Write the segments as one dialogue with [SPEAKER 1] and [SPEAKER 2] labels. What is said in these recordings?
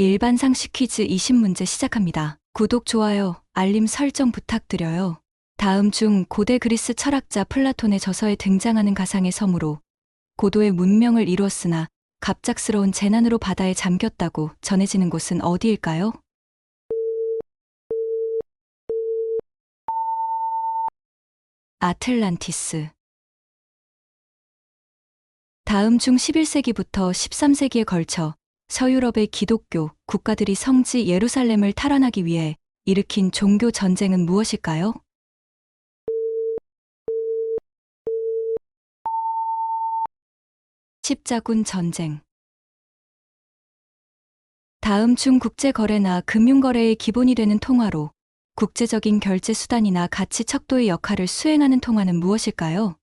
[SPEAKER 1] 일반 상식 퀴즈 20문제 시작합니다. 구독, 좋아요, 알림 설정 부탁드려요. 다음 중 고대 그리스 철학자 플라톤의 저서에 등장하는 가상의 섬으로 고도의 문명을 이루었으나 갑작스러운 재난으로 바다에 잠겼다고 전해지는 곳은 어디일까요? 아틀란티스. 다음 중 11세기부터 13세기에 걸쳐 서유럽의 기독교 국가들이 성지 예루살렘을 탈환하기 위해 일으킨 종교 전쟁은 무엇일까요? 십자군 전쟁. 다음 중 국제거래나 금융거래의 기본이 되는 통화로 국제적인 결제 수단이나 가치 척도의 역할을 수행하는 통화는 무엇일까요?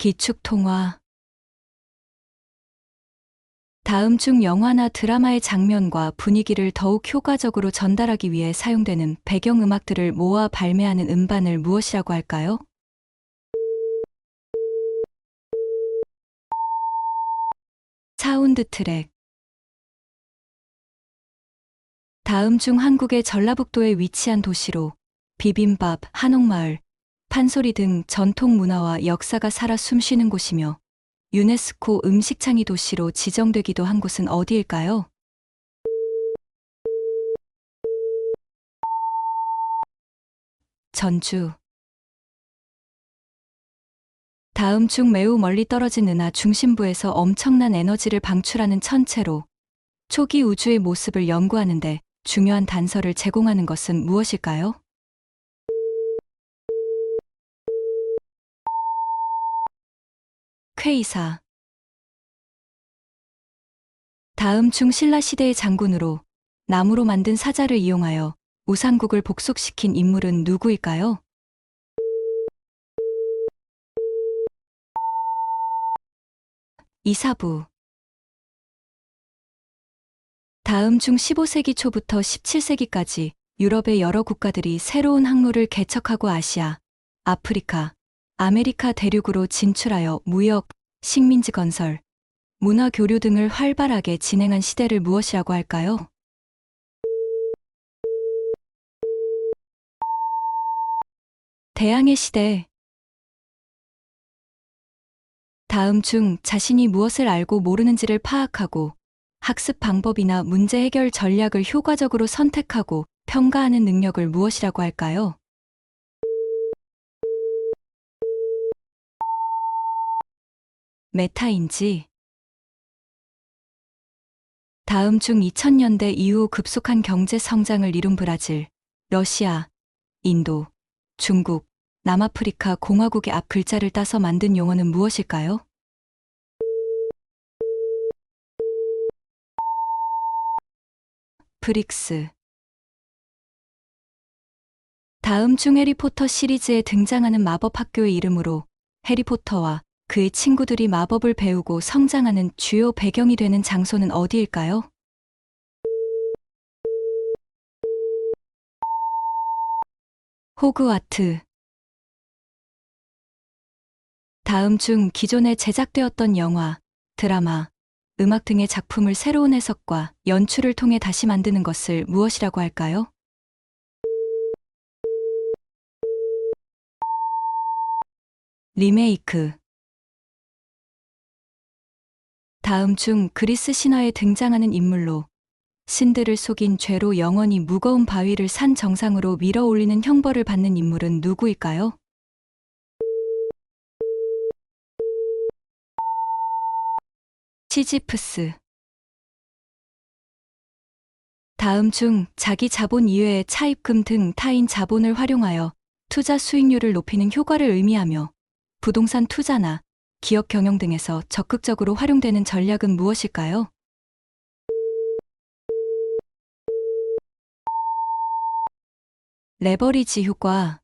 [SPEAKER 1] 기축통화. 다음 중 영화나 드라마의 장면과 분위기를 더욱 효과적으로 전달하기 위해 사용되는 배경음악들을 모아 발매하는 음반을 무엇이라고 할까요? 사운드 트랙. 다음 중 한국의 전라북도에 위치한 도시로 비빔밥, 한옥마을, 판소리 등 전통 문화와 역사가 살아 숨쉬는 곳이며 유네스코 음식창의 도시로 지정되기도 한 곳은 어디일까요? 전주. 다음 중 매우 멀리 떨어진 은하 중심부에서 엄청난 에너지를 방출하는 천체로 초기 우주의 모습을 연구하는데 중요한 단서를 제공하는 것은 무엇일까요? 쾌이사. 다음 중 신라 시대의 장군으로 나무로 만든 사자를 이용하여 우상국을 복속시킨 인물은 누구일까요? 이사부. 다음 중 15세기 초부터 17세기까지 유럽의 여러 국가들이 새로운 항로를 개척하고 아시아, 아프리카, 아메리카 대륙으로 진출하여 무역, 식민지 건설, 문화 교류 등을 활발하게 진행한 시대를 무엇이라고 할까요? 대항해 시대. 다음 중 자신이 무엇을 알고 모르는지를 파악하고 학습 방법이나 문제 해결 전략을 효과적으로 선택하고 평가하는 능력을 무엇이라고 할까요? 메타인지. 다음 중 2000년대 이후 급속한 경제 성장을 이룬 브라질, 러시아, 인도, 중국, 남아프리카 공화국의 앞 글자를 따서 만든 용어는 무엇일까요? 프릭스. 다음 중 해리포터 시리즈에 등장하는 마법 학교의 이름으로 해리포터와 그의 친구들이 마법을 배우고 성장하는 주요 배경이 되는 장소는 어디일까요? 호그와트. 다음 중 기존에 제작되었던 영화, 드라마, 음악 등의 작품을 새로운 해석과 연출을 통해 다시 만드는 것을 무엇이라고 할까요? 리메이크. 다음 중 그리스 신화에 등장하는 인물로 신들을 속인 죄로 영원히 무거운 바위를 산 정상으로 밀어 올리는 형벌을 받는 인물은 누구일까요? 시지프스. 다음 중 자기 자본 이외의 차입금 등 타인 자본을 활용하여 투자 수익률을 높이는 효과를 의미하며 부동산 투자나 기업 경영 등에서 적극적으로 활용되는 전략은 무엇일까요? 레버리지 효과.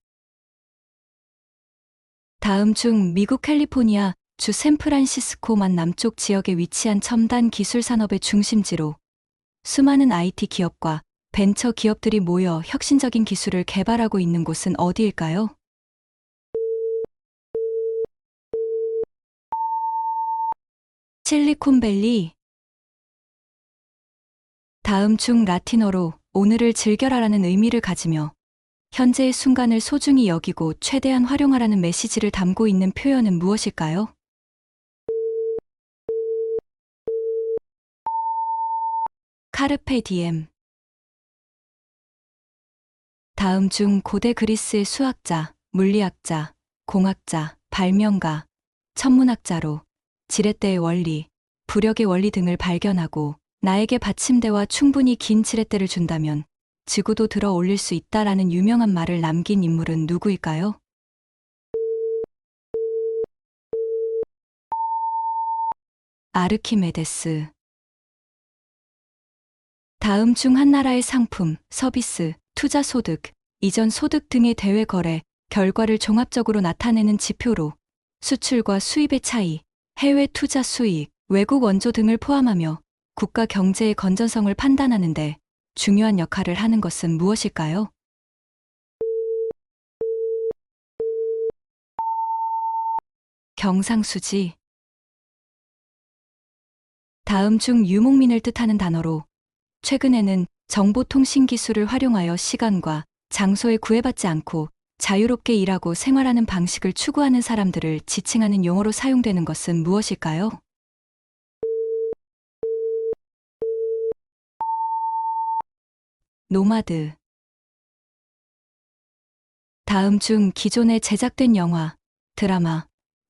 [SPEAKER 1] 다음 중 미국 캘리포니아 주 샌프란시스코만 남쪽 지역에 위치한 첨단 기술 산업의 중심지로 수많은 IT 기업과 벤처 기업들이 모여 혁신적인 기술을 개발하고 있는 곳은 어디일까요? 실리콘밸리 다음 중 라틴어로 오늘을 즐겨라라는 의미를 가지며 현재의 순간을 소중히 여기고 최대한 활용하라는 메시지를 담고 있는 표현은 무엇일까요? 카르페 디엠 다음 중 고대 그리스의 수학자, 물리학자, 공학자, 발명가, 천문학자로 지렛대의 원리, 부력의 원리 등을 발견하고 나에게 받침대와 충분히 긴 지렛대를 준다면 지구도 들어 올릴 수 있다라는 유명한 말을 남긴 인물은 누구일까요? 아르키메데스. 다음 중 한 나라의 상품, 서비스, 투자 소득, 이전 소득 등의 대외 거래, 결과를 종합적으로 나타내는 지표로 수출과 수입의 차이, 해외 투자 수익, 외국 원조 등을 포함하며 국가 경제의 건전성을 판단하는데 중요한 역할을 하는 것은 무엇일까요? 경상수지. 다음 중 유목민을 뜻하는 단어로 최근에는 정보통신 기술을 활용하여 시간과 장소에 구애받지 않고 자유롭게 일하고 생활하는 방식을 추구하는 사람들을 지칭하는 용어로 사용되는 것은 무엇일까요? 노마드. 다음 중 기존에 제작된 영화, 드라마,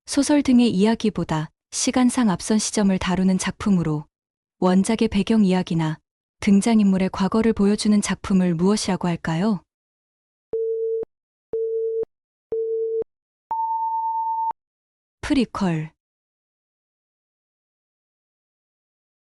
[SPEAKER 1] 소설 등의 이야기보다 시간상 앞선 시점을 다루는 작품으로 원작의 배경 이야기나 등장인물의 과거를 보여주는 작품을 무엇이라고 할까요? 프리퀄